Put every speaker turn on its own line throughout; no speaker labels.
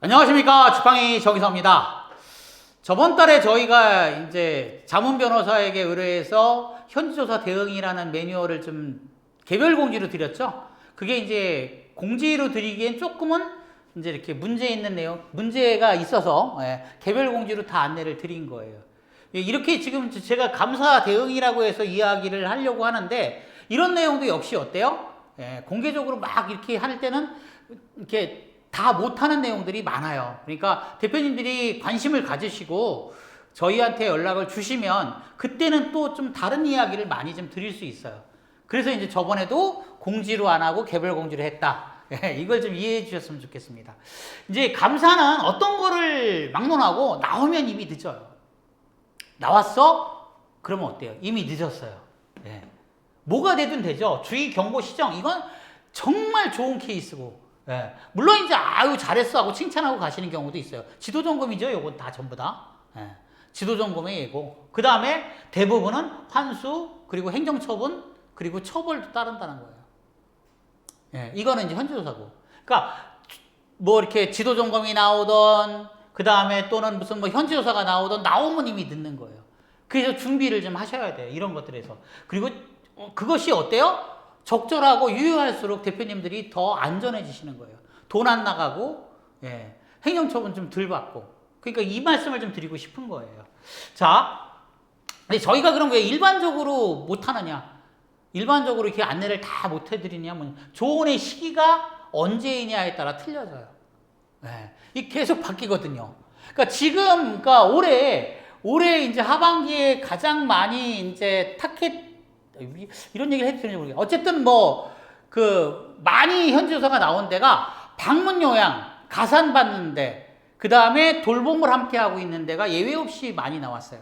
안녕하십니까 주팡이 정의사입니다. 저번 달에 저희가 이제 자문 변호사에게 의뢰해서 현지조사 대응이라는 매뉴얼을 좀 개별 공지로 드렸죠. 그게 이제 공지로 드리기엔 조금은 이제 이렇게 문제 있는 내용, 문제가 있어서 예, 개별 공지로 다 안내를 드린 거예요. 예, 이렇게 지금 제가 감사 대응이라고 해서 이야기를 하려고 하는데 이런 내용도 역시 어때요? 예, 공개적으로 막 이렇게 할 때는 이렇게 다 못하는 내용들이 많아요. 그러니까 대표님들이 관심을 가지시고 저희한테 연락을 주시면 그때는 또 좀 다른 이야기를 많이 좀 드릴 수 있어요. 그래서 이제 저번에도 공지로 안 하고 개별 공지로 했다. 예, 이걸 좀 이해해 주셨으면 좋겠습니다. 이제 감사는 어떤 거를 막론하고 나오면 이미 늦어요. 나왔어? 그러면 어때요? 이미 늦었어요. 예. 뭐가 되든 되죠. 주의 경고 시정 이건 정말 좋은 케이스고. 예. 물론 이제 아유 잘했어 하고 칭찬하고 가시는 경우도 있어요. 지도 점검이죠. 요건 다 전부 다. 예. 지도 점검의 예고. 그 다음에 대부분은 환수 그리고 행정처분 그리고 처벌도 따른다는 거예요. 예. 이거는 이제 현지조사고. 그러니까 뭐 이렇게 지도 점검이 나오던 그 다음에 또는 무슨 뭐 현지조사가 나오던 나오면 이미 늦는 거예요. 그래서 준비를 좀 하셔야 돼요. 이런 것들에서. 그리고 어, 그것이 어때요? 적절하고 유효할수록 대표님들이 더 안전해지시는 거예요. 돈 안 나가고, 예, 행정처분 좀 덜 받고. 그러니까 이 말씀을 좀 드리고 싶은 거예요. 자, 근데 저희가 그럼 왜 일반적으로 못하느냐? 일반적으로 이렇게 안내를 다 못 해드리냐 면, 조언의 시기가 언제이냐에 따라 틀려져요. 예, 이 계속 바뀌거든요. 그러니까 지금, 그러니까 올해, 올해 이제 하반기에 가장 많이 이제 타켓 이런 얘기를 해도 되는지 모르겠어요. 어쨌든 뭐, 그, 많이 현지 조사가 나온 데가 방문 요양, 가산 받는데, 그 다음에 돌봄을 함께 하고 있는 데가 예외 없이 많이 나왔어요.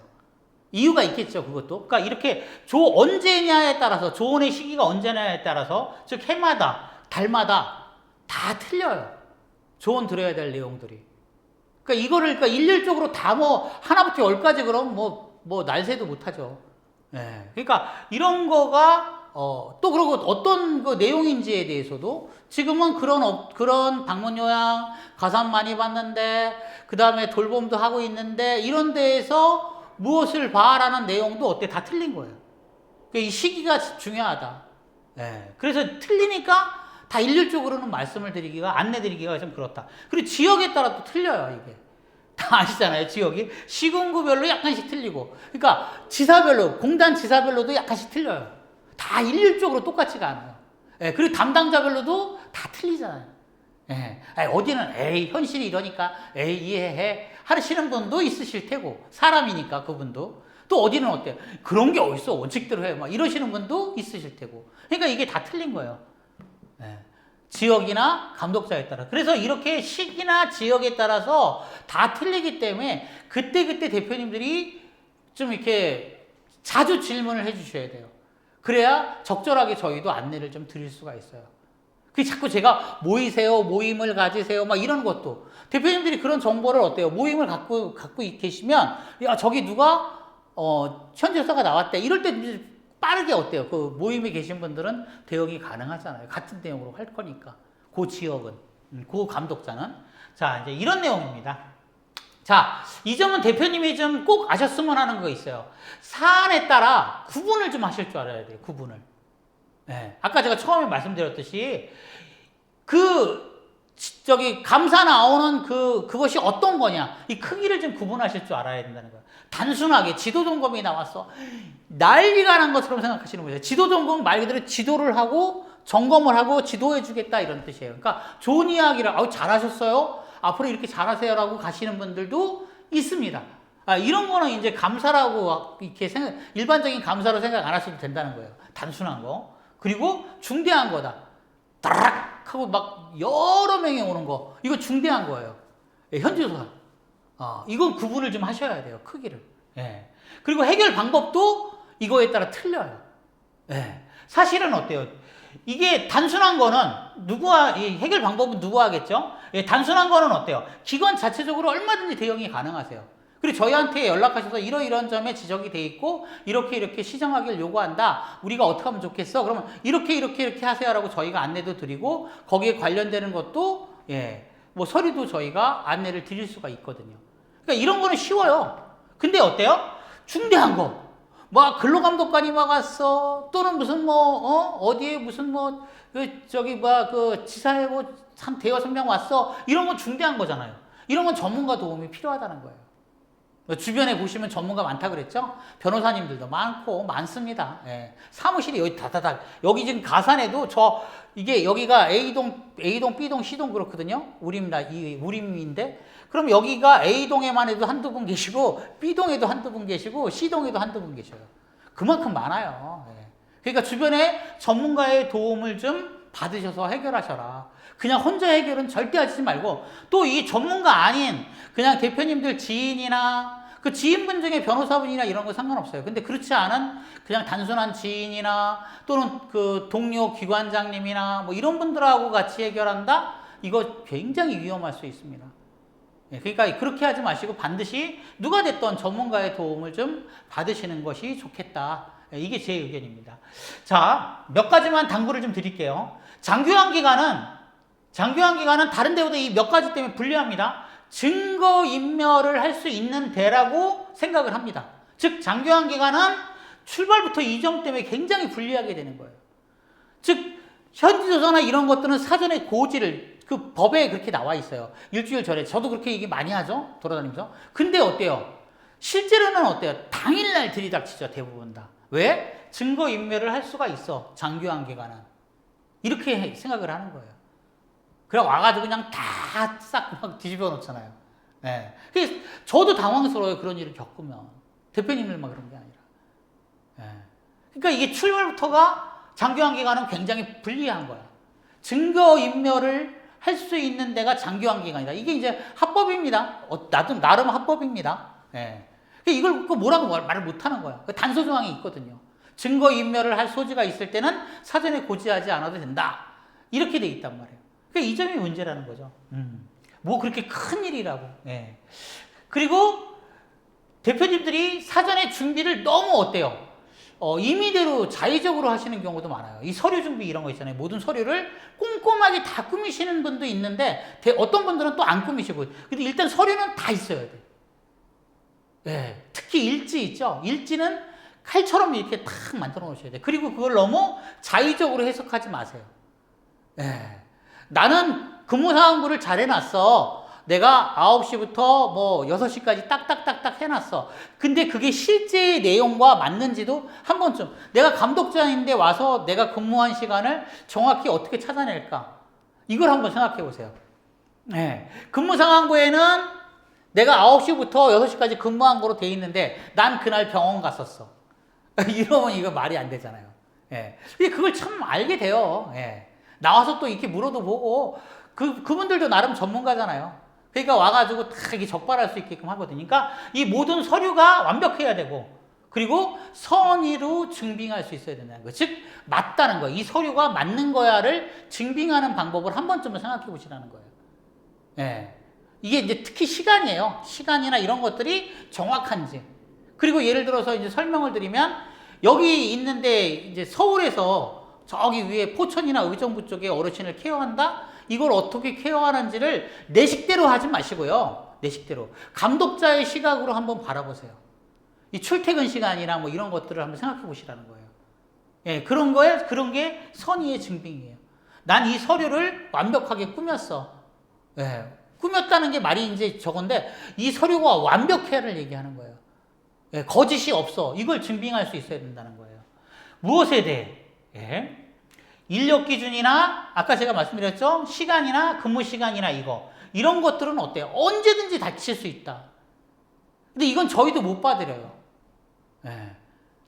이유가 있겠죠, 그것도. 그러니까 이렇게 조, 언제냐에 따라서, 조언의 시기가 언제냐에 따라서, 즉, 해마다, 달마다 다 틀려요. 조언 들어야 될 내용들이. 그러니까 이거를, 그러니까 일률적으로 다 뭐, 하나부터 열까지 그럼 뭐, 뭐, 날새도 못하죠. 예. 그러니까 이런 거가 어, 또 그러고 어떤 그 내용인지에 대해서도 지금은 그런 업- 그런 방문 요양 가산 많이 받는데 그 다음에 돌봄도 하고 있는데 이런 데에서 무엇을 봐라는 내용도 어때 다 틀린 거예요. 그러니까 이 시기가 중요하다. 예. 그래서 틀리니까 다 일률적으로는 말씀을 드리기가 안내 드리기가 좀 그렇다. 그리고 지역에 따라 또 틀려요 이게. 다 아시잖아요, 지역이. 시군구별로 약간씩 틀리고. 그러니까 지사별로, 공단 지사별로도 약간씩 틀려요. 다 일률적으로 똑같지가 않아요. 예, 그리고 담당자별로도 다 틀리잖아요. 예, 아니, 어디는 에이, 현실이 이러니까 에이, 이해해. 하시는 분도 있으실 테고, 사람이니까 그분도. 또 어디는 어때요? 그런 게 어딨어, 원칙대로 해. 막 이러시는 분도 있으실 테고. 그러니까 이게 다 틀린 거예요. 예. 지역이나 감독자에 따라. 그래서 이렇게 시기나 지역에 따라서 다 틀리기 때문에 그때 그때 대표님들이 좀 이렇게 자주 질문을 해 주셔야 돼요. 그래야 적절하게 저희도 안내를 좀 드릴 수가 있어요. 그 자꾸 제가 모이세요, 모임을 가지세요, 막 이런 것도 대표님들이 그런 정보를 어때요? 모임을 갖고 갖고 계시면 야 저기 누가 어 현지조사가 나왔대 이럴 때 빠르게 어때요? 그 모임에 계신 분들은 대응이 가능하잖아요. 같은 내용으로 할 거니까 그 지역은 음, 그 감독자는 자 이제 이런 내용입니다. 자, 이 점은 대표님이 좀 꼭 아셨으면 하는 거 있어요. 사안에 따라 구분을 좀 하실 줄 알아야 돼요. 구분을. 네. 아까 제가 처음에 말씀드렸듯이 그 지- 저기 감사 나오는 그 그것이 어떤 거냐 이 크기를 좀 구분하실 줄 알아야 된다는 거예요. 단순하게 지도 점검이 나왔어 난리가 난 것처럼 생각하시는 거예요. 지도 점검 말 그대로 지도를 하고 점검을 하고 지도해 주겠다 이런 뜻이에요. 그러니까 좋은 이야기를 아우 잘하셨어요. 앞으로 이렇게 잘하세요라고 가시는 분들도 있습니다. 아, 이런 거는 이제 감사라고 이렇게 생각, 일반적인 감사로 생각 안 하셔도 된다는 거예요. 단순한 거. 그리고 중대한 거다. 따락 하고 막 여러 명이 오는 거. 이거 중대한 거예요. 예, 현지조사. 아, 이건 구분을 좀 하셔야 돼요. 크기를. 예. 그리고 해결 방법도 이거에 따라 틀려요. 예. 사실은 어때요? 이게 단순한 거는 누구와 이 해결 방법은 누구 하겠죠? 예, 단순한 거는 어때요? 기관 자체적으로 얼마든지 대응이 가능하세요. 그리고 저희한테 연락하셔서 이러이러한 점에 지적이 돼 있고 이렇게 이렇게 시정하기를 요구한다. 우리가 어떻게 하면 좋겠어? 그러면 이렇게 이렇게 이렇게 하세요라고 저희가 안내도 드리고 거기에 관련되는 것도 예. 뭐 서류도 저희가 안내를 드릴 수가 있거든요. 그러니까 이런 거는 쉬워요. 근데 어때요? 중대한 거. 뭐 근로감독관이 와갔어. 또는 무슨 뭐 어? 어디에 무슨 뭐 그 저기 뭐그 지사에 뭐한 대여섯 명 왔어. 이런 건 중대한 거잖아요. 이런 건 전문가 도움이 필요하다는 거예요. 뭐 주변에 보시면 전문가 많다 그랬죠? 변호사님들도 많고 많습니다. 예. 사무실이 여기 다다닥 여기 지금 가산에도 저 이게 여기가 A동 A동 B동 C동 그렇거든요. 우림다 이 우림인데 그럼 여기가 A동에만 해도 한두 분 계시고 B동에도 한두 분 계시고 C동에도 한두 분 계셔요. 그만큼 많아요. 예. 그러니까 주변에 전문가의 도움을 좀 받으셔서 해결하셔라. 그냥 혼자 해결은 절대 하지 말고 또 이 전문가 아닌 그냥 대표님들 지인이나 그 지인분 중에 변호사분이나 이런 거 상관없어요. 근데 그렇지 않은 그냥 단순한 지인이나 또는 그 동료 기관장님이나 뭐 이런 분들하고 같이 해결한다? 이거 굉장히 위험할 수 있습니다. 예, 그러니까 그렇게 하지 마시고 반드시 누가 됐던 전문가의 도움을 좀 받으시는 것이 좋겠다. 예, 이게 제 의견입니다. 자, 몇 가지만 당부를 좀 드릴게요. 장교환 기간은 장교환 기간은 다른 데보다 이 몇 가지 때문에 불리합니다. 증거 인멸을 할 수 있는 데라고 생각을 합니다. 즉 장교환 기간은 출발부터 이점 때문에 굉장히 불리하게 되는 거예요. 즉 현지 조사나 이런 것들은 사전에 고지를 그 법에 그렇게 나와 있어요. 일주일 전에 저도 그렇게 얘기 많이 하죠. 돌아다니면서. 근데 어때요? 실제로는 어때요? 당일날 들이닥치죠. 대부분 다. 왜? 증거 인멸을 할 수가 있어. 장교환 기간은. 이렇게 생각을 하는 거예요. 그래 와가지고 그냥 다 싹 막 뒤집어 놓잖아요. 예. 그래서 저도 당황스러워요. 그런 일을 겪으면. 대표님들만 그런 게 아니라. 예. 그러니까 이게 출발부터가 장교환 기간은 굉장히 불리한 거야. 증거 인멸을 할 수 있는 데가 장교환 기간이다. 이게 이제 합법입니다. 어, 나도 나름 합법입니다. 예. 이걸 그 뭐라고 말- 말을 못 하는 거야. 그 단서 조항이 있거든요. 증거 인멸을 할 소지가 있을 때는 사전에 고지하지 않아도 된다. 이렇게 돼 있단 말이에요. 그러니까 이 점이 문제라는 거죠. 음. 뭐 그렇게 큰 일이라고. 예. 그리고 대표님들이 사전에 준비를 너무 어때요? 어, 임의대로 자의적으로 하시는 경우도 많아요. 이 서류 준비 이런 거 있잖아요. 모든 서류를 꼼꼼하게 다 꾸미시는 분도 있는데 대- 어떤 분들은 또 안 꾸미시고. 근데 일단 서류는 다 있어야 돼. 예. 특히 일지 있죠. 일지는 칼처럼 이렇게 탁 만들어 놓으셔야 돼. 그리고 그걸 너무 자의적으로 해석하지 마세요. 예. 나는 근무사항부를 잘 해놨어. 내가 9시부터 뭐 6시까지 딱딱딱딱 해놨어. 근데 그게 실제 내용과 맞는지도 한 번쯤. 내가 감독자인데 와서 내가 근무한 시간을 정확히 어떻게 찾아낼까? 이걸 한번 생각해 보세요. 네. 근무 상황부에는 내가 9시부터 6시까지 근무한 거로 돼 있는데 난 그날 병원 갔었어. 이러면 이거 말이 안 되잖아요. 예. 근데 그걸 참 알게 돼요. 예. 나와서 또 이렇게 물어도 보고 그 그분들도 나름 전문가잖아요. 그러니까 와가지고 다 이게 적발할 수 있게끔 하거든요. 그러니까 이 모든 서류가 완벽해야 되고 그리고 선의로 증빙할 수 있어야 된다는 거. 즉 맞다는 거. 이 서류가 맞는 거야를 증빙하는 방법을 한 번쯤은 생각해 보시라는 거예요. 예. 이게 이제 특히 시간이에요. 시간이나 이런 것들이 정확한지. 그리고 예를 들어서 이제 설명을 드리면 여기 있는데 이제 서울에서 저기 위에 포천이나 의정부 쪽에 어르신을 케어한다? 이걸 어떻게 케어하는지를 내 식대로 하지 마시고요. 내 식대로. 감독자의 시각으로 한번 바라보세요. 이 출퇴근 시간이나 뭐 이런 것들을 한번 생각해 보시라는 거예요. 예, 그런 거에, 그런 게 선의의 증빙이에요. 난 이 서류를 완벽하게 꾸몄어. 예, 꾸몄다는 게 말이 이제 저건데 이 서류가 완벽해를 얘기하는 거예요. 예, 거짓이 없어. 이걸 증빙할 수 있어야 된다는 거예요. 무엇에 대해? 예? 인력 기준이나 아까 제가 말씀드렸죠? 시간이나 근무 시간이나 이거 이런 것들은 어때요? 언제든지 다칠 수 있다. 근데 이건 저희도 못 받으려요. 예.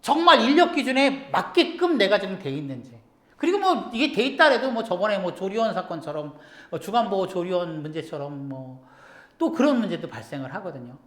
정말 인력 기준에 맞게끔 내가 지금 돼 있는지. 그리고 뭐 이게 돼 있다래도 뭐 저번에 뭐 조리원 사건처럼 어, 주간보호 조리원 문제처럼 뭐 또 그런 문제도 발생을 하거든요.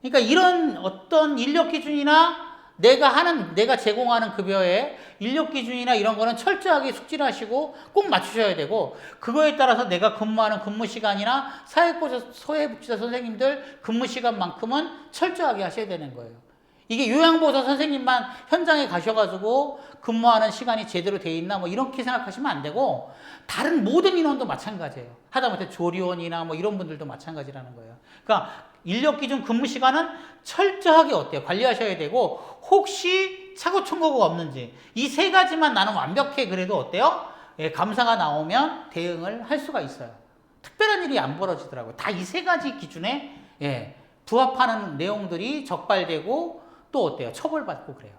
그러니까 이런 어떤 인력 기준이나 내가 하는 내가 제공하는 급여에 인력 기준이나 이런 거는 철저하게 숙지하시고 꼭 맞추셔야 되고 그거에 따라서 내가 근무하는 근무 시간이나 사회복지사, 사회복지사 선생님들 근무 시간만큼은 철저하게 하셔야 되는 거예요. 이게 요양보호사 선생님만 현장에 가셔가지고 근무하는 시간이 제대로 돼 있나 뭐 이렇게 생각하시면 안 되고 다른 모든 인원도 마찬가지예요. 하다못해 조리원이나 뭐 이런 분들도 마찬가지라는 거예요. 그러니까 인력 기준 근무 시간은 철저하게 어때요? 관리하셔야 되고 혹시 착오 청구가 없는지 이 세 가지만 나는 완벽해 그래도 어때요? 예, 감사가 나오면 대응을 할 수가 있어요. 특별한 일이 안 벌어지더라고요. 다 이 세 가지 기준에 예, 부합하는 내용들이 적발되고 또 어때요? 처벌받고 그래요.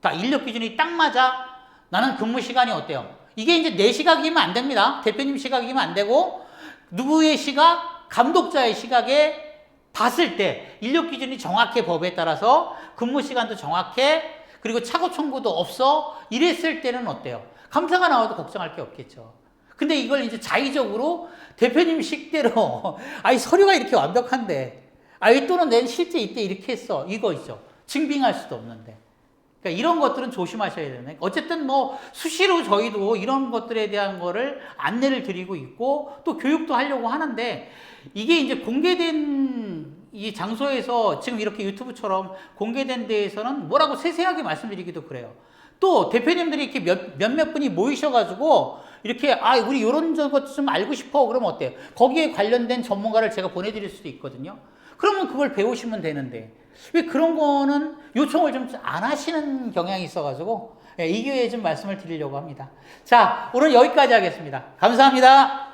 다 인력 기준이 딱 맞아. 나는 근무 시간이 어때요? 이게 이제 내 시각이면 안 됩니다. 대표님 시각이면 안 되고 누구의 시각? 감독자의 시각에 봤을 때 인력 기준이 정확해 법에 따라서 근무 시간도 정확해 그리고 착오 청구도 없어 이랬을 때는 어때요? 감사가 나와도 걱정할 게 없겠죠. 근데 이걸 이제 자의적으로 대표님 식대로 아이 서류가 이렇게 완벽한데 아이 또는 낸 실제 이때 이렇게 했어 이거 있죠. 증빙할 수도 없는데. 그러니까 이런 것들은 조심하셔야 되네. 어쨌든 뭐 수시로 저희도 이런 것들에 대한 거를 안내를 드리고 있고 또 교육도 하려고 하는데 이게 이제 공개된 이 장소에서 지금 이렇게 유튜브처럼 공개된 데에서는 뭐라고 세세하게 말씀드리기도 그래요. 또 대표님들이 이렇게 몇, 몇몇 분이 모이셔가지고 이렇게 아 우리 이런 것좀 알고 싶어 그러면 어때요? 거기에 관련된 전문가를 제가 보내드릴 수도 있거든요. 그러면 그걸 배우시면 되는데 왜 그런 거는 요청을 좀 안 하시는 경향이 있어가지고 예, 이 기회에 좀 말씀을 드리려고 합니다. 자 오늘 여기까지 하겠습니다. 감사합니다.